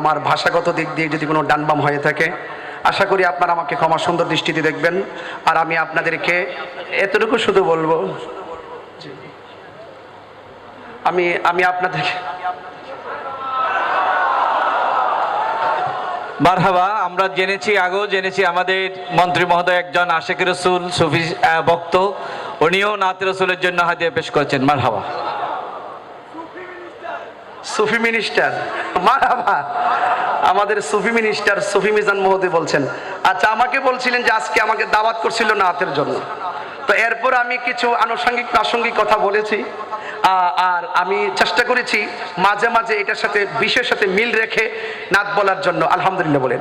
আমার ভাষাগত দিক দিয়ে যদি কোনো ডানবাম হয়ে থাকে, আশা করি আপনারা আমাকে ক্ষমা সুন্দর দৃষ্টিতে দেখবেন। আর আমি আপনাদেরকে এতটুকু শুধু বলব, আমি আমি আপনাদেরকে মারহাবা, আমরা জেনেছি আগেও জেনেছি আমাদের মন্ত্রী মহোদয় একজন আশেখ রসুল সুফি ভক্ত। উনিও নাত রসুলের জন্য হাদিয়া পেশ করেছেন। মারহাবা। সুফি মিনিস্টার মারাবা আমাদের সুফি মিনিস্টার সুফি মিজান মহোদয় বলছেন আচ্ছা আমাকে বলছিলেন যে আজকে আমাকে দাওয়াত করছিল নাতের জন্য। তো এরপর আমি কিছু আনুষঙ্গিক প্রাসঙ্গিক কথা বলেছি। আর আমি চেষ্টা করেছি মাঝে মাঝে এটার সাথে বিষয়ের সাথে মিল রেখে নাত বলার জন্য, আলহামদুলিল্লাহ বলেন।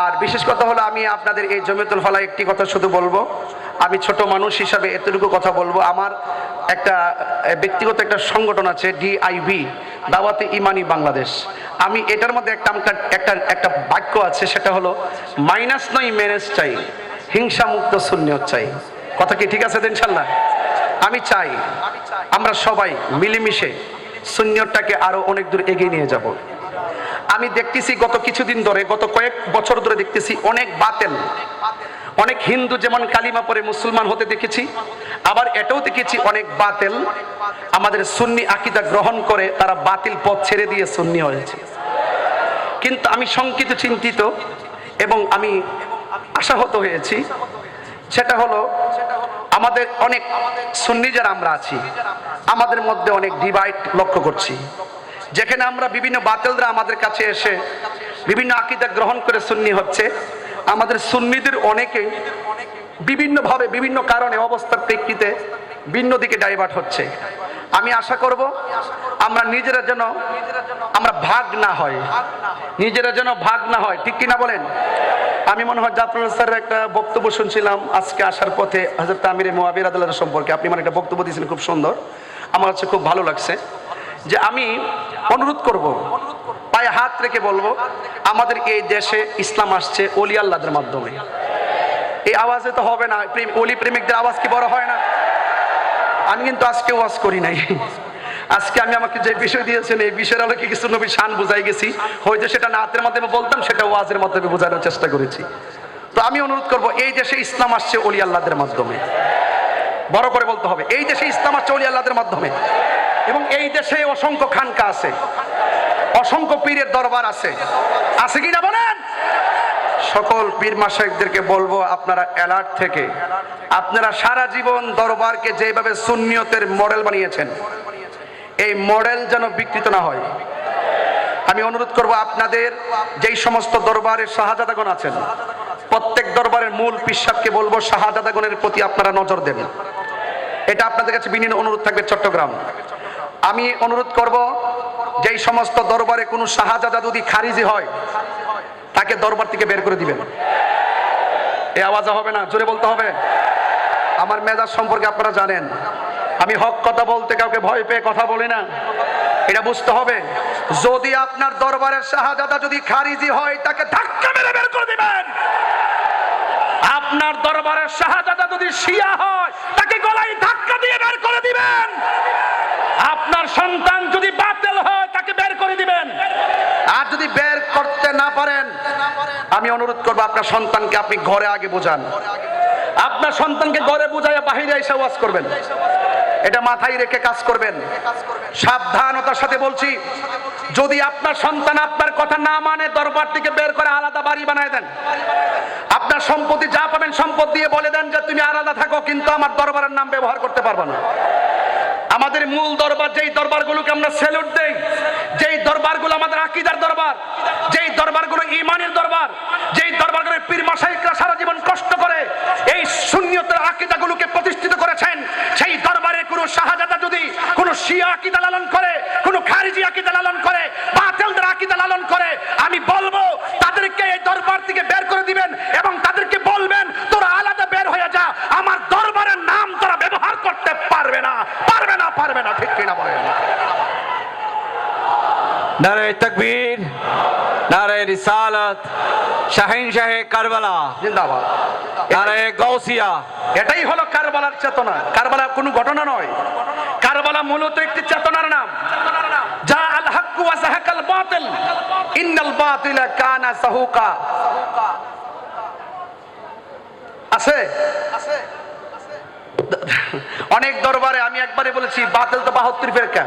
আর বিশেষ কথা হলো, আমি আপনাদের এই জমিতুল ফলা একটি কথা শুধু বলব। আমি ছোট মানুষ হিসাবে এতটুকু কথা বলব। আমার একটা ব্যক্তিগত একটা সংগঠন আছে ডিআইবি দাওয়াতে ইমানি বাংলাদেশ। আমি এটার মধ্যে একটা একটা একটা বাক্য আছে, সেটা হলো, মাইনাস নয়, ম্যানেজ চাই। হিংসা মুক্ত শূন্য চাই। কথা কি ঠিক আছে ইনশাল্লাহ? আমি চাই, আমরা সবাই মিলেমিশে শূন্যটাকে আরও অনেক দূর এগিয়ে নিয়ে যাব। আমি দেখতেছি গত কিছুদিন ধরে, গত কয়েক বছর ধরে দেখতেছি অনেক বাতেল। অনেক হিন্দু যেমন কালিমা পরে মুসলমান হতে দেখেছি, আবার এটাও দেখেছি অনেক বাতেল। আমাদের সুন্নি আকিদা গ্রহণ করে তারা বাতিল পথ ছেড়ে দিয়ে সুন্নি হয়েছে। কিন্তু আমি শঙ্কিত, চিন্তিত এবং আমি আশাহত হয়েছি। সেটা হলো, আমাদের অনেক সুন্নি যারা আমরা আছি, আমাদের মধ্যে অনেক ডিভাইড লক্ষ্য করছি। যেখানে আমরা বিভিন্ন বাতেলরা আমাদের কাছে এসে বিভিন্ন আকিদা গ্রহণ করে সুন্নি হচ্ছে। আমাদের সুন্নিদের অনেকে বিভিন্নভাবে বিভিন্ন কারণে অবস্থার প্রেক্ষিতে ভিন্ন দিকে ডাইভার্ট হচ্ছে। আমি আশা করব আমরা নিজেরা যেন আমরা ভাগ না হয়। নিজেরা যেন ভাগ না হয়। ঠিক কিনা বলেন? আমি মনে হয় জাফরুল স্যারের একটা বক্তব্য শুনছিলাম আজকে আসার পথে হাজরত আমির মোয়াবির আদালত সম্পর্কে। আপনি মানে একটা বক্তব্য দিয়েছিলেন, খুব সুন্দর। আমার হচ্ছে খুব ভালো লাগছে যে আমি অনুরোধ করব পায়ে হাত রেখে বলব, আমাদের এই দেশে ইসলাম আসছে অলি আল্লাহদের মাধ্যমে। এই আওয়াজে তো হবে না অলি প্রেমিকদের আওয়াজ কি বড় হয় না? আমি কিন্তু আজকে ওয়াজ করি নাই। আজকে আমি আমাকে যে বিষয় দিয়েছেন, এই বিষয়ের আলোকে কিছু নবী শান বুঝাই গেছি। হয়তো সেটা নাতের মাধ্যমে বলতাম, সেটা ওয়াজের মাধ্যমে বোঝানোর চেষ্টা করেছি। তো আমি অনুরোধ করব, এই দেশে ইসলাম আসছে অলি আল্লাহদের মাধ্যমে। বড় করে বলতে হবে, এই দেশে ইসলাম আসছে অলি আল্লাহদের মাধ্যমে। এবং এই দেশে অসংখ্য খানকা আছে। অসংখ্য পীরের দরবার আছে। আছে কি না বলেন? সকল পীর মাসাইকদেরকে বলব, আপনারা অ্যালার্ট থেকে, আপনারা সারা জীবন দরবারকে যেভাবে সুন্নিয়তের মডেল বানিয়েছেন, এই মডেল যেন বিকৃত না হয়। আমি অনুরোধ করব, আপনাদের যেই সমস্ত দরবারের শাহজাদাগণ আছেন, প্রত্যেক দরবারের মূল পিসাবকে বলব শাহজাদাগণের প্রতি আপনারা নজর দেবেন এটা আপনাদের কাছে বিনীত অনুরোধ থাকবে চট্টগ্রাম। আমি অনুরোধ করব যেই সমস্ত দরবারে কোনো শাহজাদা যদি খারিজি হয়, তাকে দরবার থেকে বের করে দিবেন। এই আওয়াজ হবে না, জোরে বলতে হবে। আমার মেজাজ সম্পর্কে আপনারা জানেন। আমি হক কথা বলতে কাউকে ভয় পেয়ে কথা বলি না। এটা বুঝতে হবে। যদি আপনার দরবারের শাহজাদা যদি খারিজি হয়, তাকে ধাক্কা মেরে বের করে দিবেন। আপনার দরবারের শাহজাদা যদি শিয়া হয়, তাকে গলায় ধাক্কা দিয়ে বের করে দিবেন। আপনার সন্তান যদি বাতিল হয় তাকে বের করে দিবেন আর যদি বের করতে না পারেন, আমি অনুরোধ করব আপনার সন্তানকে আপনি ঘরে আগে বোঝান। আপনার সন্তানকে ঘরে বুঝাইয়া বাহিরে এসে ওয়াজ করবেন। এটা মাথায় রেখে কাজ করবেন। সাবধানতার সাথে বলছি, যদি আপনার সন্তান আপনার কথা না মানে দরবার থেকে বের করে আলাদা বাড়ি বানায় দেন। আপনার সম্পত্তি যা পাবেন সম্পদ দিয়ে বলে দেন যে, তুমি আলাদা থাকো, কিন্তু আমার দরবারের নাম ব্যবহার করতে পারব না। আমাদের মূল দরবার, যেই দরবারগুলোকে আমরা স্যালুট দেই যেই দরবারগুলো আমাদের আকিদার দরবার, যেই দরবারগুলো ইমানের দরবার, যেই দরবারগুলো পীর মাসাইকরা সারা জীবন কষ্ট করে, এই শূন্যতার আকিদাগুলোকে প্রতিষ্ঠিত করেছেন, সেই দরবারে কোনো শাহজাদা যদি, কোনো শিয়া আকিদা লালন করে কোনো খারিজি আকিদা লালন করে বাতিলদের আকিদা লালন করে আমি বলব তাদেরকে এই দরবার থেকে বের করে দিবেন এবং তাদেরকে বলবেন তোরা আলাদা বের হয়ে যা আমার দরবারের নাম তোরা ব্যবহার করতে পারবে না পারবে না পারবে না ঠিক কিনা বলেন নারে তকবীর নারে রিসালত শাহিন শাহে কারবালা জিন্দাবাদ। নারে গৌসিয়া এটাই হলো কারবালার চেতনা। কারবালা কোনো ঘটনা নয়। কারবালা মূলত একটি চেতনার নাম। যা আল হাক্কু ওয়া জাহাকাল বাতিল। ইন্নাল বাতিলা কানা সাহুকা। আছে? অনেক দরবারে আমি একবারে বলেছি বাতিল তো বাহাত্তর ফেরকা।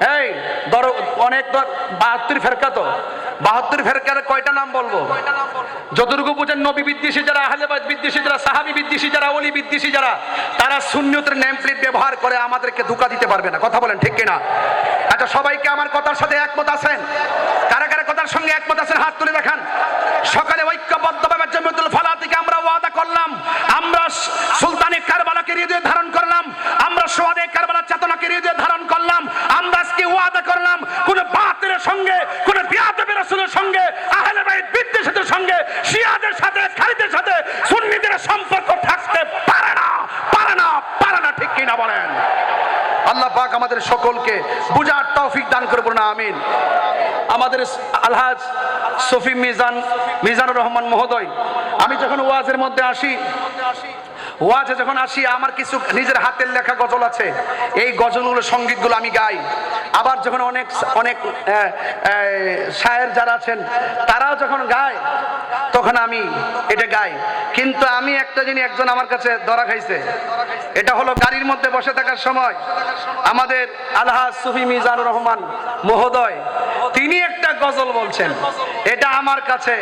এই দর অনেক বাহাত্তর ফেরকা তো। বাহাত্তর ফেরকার কয়টা নাম বলব? যতটুকু বুঝেন, নবী বিদ্বেষী যারা আহলেবাদ বিদ্বেষী যারা, সাহাবি বিদ্বেষী যারা অলি বিদ্বেষী যারা, তারা শূন্যতের নেম প্লেট ব্যবহার করে আমাদেরকে ধোকা দিতে পারবে না। কথা বলেন ঠিক কিনা? আচ্ছা সবাইকে আমার কথার সাথে একমত আছেন? কারা কারা কথার সঙ্গে একমত আছেন? হাত তুলে দেখান। সকালে ঐক্যবদ্ধভাবে জমিয়তুল ফালা থেকে আমরা ওয়াদা করলাম। আমরা স- সুলতানে কারবালাকে হৃদয়ে ধারণ করলাম আমরা সোয়াদে কারবালার চেতনাকে হৃদয়ে ধারণ করলাম আমরা আজকে ওয়াদা করলাম কোন বাতিলের সঙ্গে, কোন বিয়াদবের রাসূলের সঙ্গে, আহলে বাইত বিদ্বেষীদের সঙ্গে, শিয়াদের সাথে, খালিদের সাথে সুন্নিদের সম্পর্ক থাকতে পারে না পারে না পারে না, ঠিক কিনা বলেন? আল্লাহ পাক আমাদের সকলকে বুঝার তৌফিক দান করব না আমিন। আমাদের আলহাজ সফি মিজান, মিজানুর রহমান মহোদয়, আমি যখন ওয়াজের মধ্যে আসি ওয়াজে যখন আসি, আমার কিছু নিজের হাতের লেখা গজল আছে। এই গজলগুলো, সঙ্গীতগুলো আমি গাই। আবার যখন অনেক অনেক শায়ের যারা আছেন, তারাও যখন গায়, তখন আমি এটা গাই। কিন্তু আমি একটা জিনিস একজন আমার কাছে ধরা খাইছে। এটা হলো গাড়ির মধ্যে বসে থাকার সময়। আমাদের আলহাজ সুফি মিজানুর রহমান মহোদয় তিনি একটা গজল বলছেন। এটা আমার কাছে,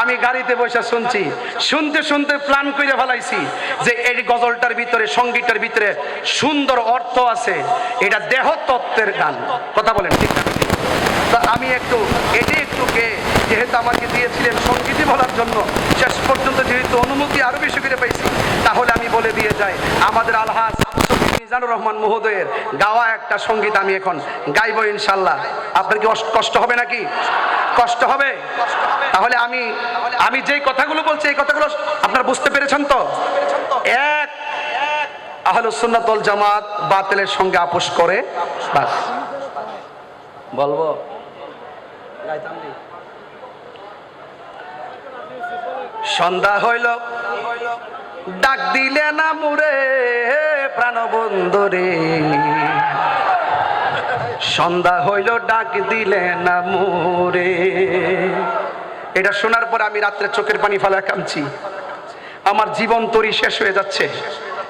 আমি গাড়িতে বসে শুনছি। শুনতে শুনতে প্ল্যান করে ফেলাইছি যে এই গজলটার ভিতরে সঙ্গীতটার ভিতরে সুন্দর অর্থ আছে। এটা দেহ তত্ত্বের গান। কথা বলেন, ঠিক তা আমি একটু, এটি একটু কে, যেহেতু আমাকে দিয়েছিলেন সঙ্গীতই বলার জন্য, শেষ পর্যন্ত যেহেতু অনুমতি আরও বেশি করে পাইছি, তাহলে আমি বলে দিয়ে যাই। আমাদের আলহাজ মিজানুর রহমান মহোদয়ের গাওয়া একটা সংগীত আমি এখন গাইবো ইনশাল্লাহ। আপনার কি কষ্ট হবে নাকি? কষ্ট হবে? তাহলে আমি আমি যেই কথাগুলো বলছি, এই কথাগুলো আপনারা বুঝতে পেরেছেন তো? এক আহলুস সুন্নাতুল জামাত বাতিলের সঙ্গে আপোষ করে, বাস। বলব? সন্ধ্যা হইল। ডাক দিলে না মুরে প্রাণ বন্ধুরে সন্ধ্যা হইল, ডাক দিলে না মুরে এটা শোনার পর আমি রাত্রে চোখের পানি ফেলা কামছি আমার জীবন তরি শেষ হয়ে যাচ্ছে।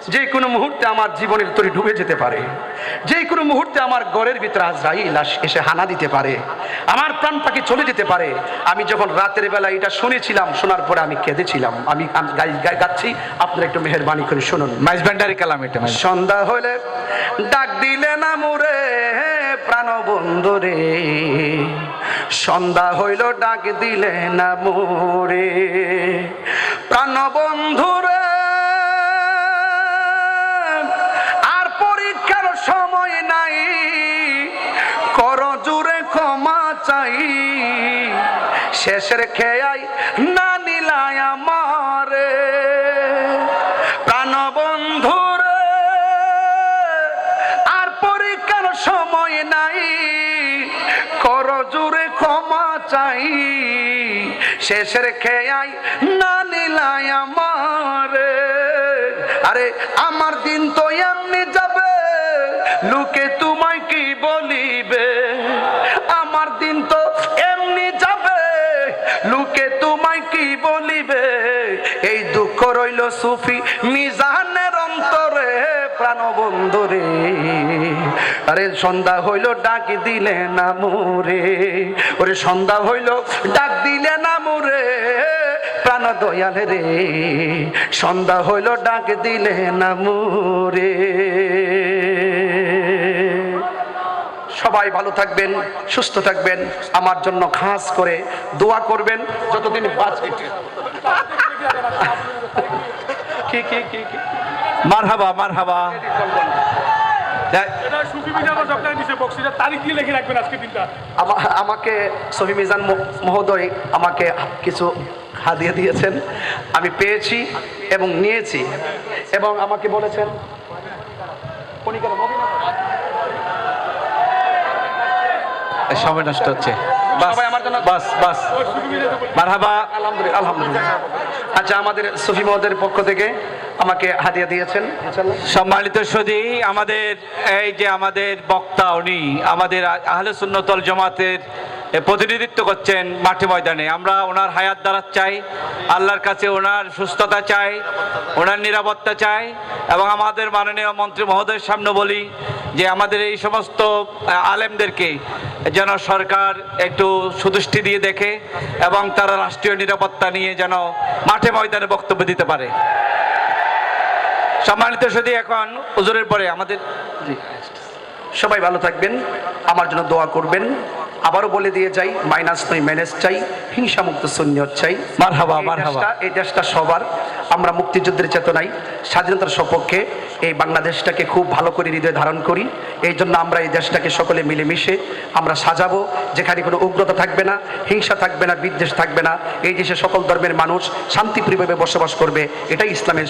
যে কোনো মুহূর্তে আমার জীবনের তরি ডুবে যেতে পারে। যে কোনো মুহূর্তে আমার ঘরের ভিতরে আজরাইল এসে হানা দিতে পারে। আমার প্রাণ পাখি চলে যেতে পারে। আমি যখন রাতের বেলা এটা শুনেছিলাম শোনার পরে আমি কেঁদেছিলাম। আমি গাচ্ছি। আপনারা একটু মেহরবানি করে শুনুন। মাইজবান্ডারি কালাম এটা সন্ধ্যা হলে ডাক দিলে না মুরে প্রাণ বন্ধুরে সন্ধ্যা হইল ডাক দিলে না মুরে প্রাণ চাই শেষের খেয়াই না নিলায় আমারে। প্রাণ বন্ধুরে আর পরীক্ষার সময় নাই। কর জুড়ে ক্ষমা চাই। শেষের খেয়াই না নিলাই আমারে। আরে, আমার দিন তো এমনি এই দুঃখ রইল সুফি, মিজানের অন্তরে প্রাণ বন্ধুরে আরে সন্ধ্যা হইল, ডাক দিলে না মোরে। ওরে সন্ধ্যা হইল, ডাক দিলে না মোরে, প্রাণ দয়াল রে। সন্ধ্যা হইল, ডাক দিলে না মোরে। সবাই ভালো থাকবেন, সুস্থ থাকবেন, আমার জন্য খাস করে দোয়া করবেন। যতদিন বাঁচবে। কি কি কি কি? মারহাবা মারহাবা। আমাকে সহি মিজান মহোদয় আমাকে কিছু হাদিয়ে দিয়েছেন। আমি পেয়েছি এবং নিয়েছি এবং আমাকে বলেছেন সময় নষ্ট হচ্ছে। বাস সবাই আমার জন্য বাস বাস। আলহামদুলিল্লাহ। আলহামদুলিল্লাহ। আচ্ছা আমাদের সফি মহোদয়ের পক্ষ থেকে আমাকে হাদিয়া দিয়েছেন। সম্মানিত সদি আমাদের এই যে আমাদের বক্তা, উনি আমাদের আহলে সুন্নতল জমাতের প্রতিনিধিত্ব করছেন মাঠে ময়দানে। আমরা ওনার হায়াত দ্বারা চাই, আল্লাহর কাছে ওনার সুস্থতা চাই, ওনার নিরাপত্তা চাই, এবং আমাদের মাননীয় মন্ত্রী মহোদয়ের সামনে বলি যে আমাদের এই সমস্ত আলেমদেরকে যেন সরকার একটু সুদৃষ্টি দিয়ে দেখে এবং তারা রাষ্ট্রীয় নিরাপত্তা নিয়ে যেন মাঠে ময়দানে বক্তব্য দিতে পারে। সম্মানিত শুধু এখন উজুরের পরে আমাদের সবাই ভালো থাকবেন আমার জন্য দোয়া করবেন। আবারও বলে দিয়ে যাই মাইনাস নয় ম্যানেজ চাই হিংসা মুক্ত শূন্যত চাই। মারহাবা, মারহাবা। এই দেশটা সবার আমরা মুক্তিযুদ্ধের চেতনায় স্বাধীনতার সপক্ষে এই বাংলাদেশটাকে খুব ভালো করে হৃদয়ে ধারণ করি। এই জন্য আমরা এই দেশটাকে সকলে মিলেমিশে আমরা সাজাবো যেখানে কোনো উগ্রতা থাকবে না হিংসা থাকবে না বিদ্বেষ থাকবে না। এই দেশে সকল ধর্মের মানুষ শান্তিপ্রিয়ভাবে বসবাস করবে এটাই ইসলামের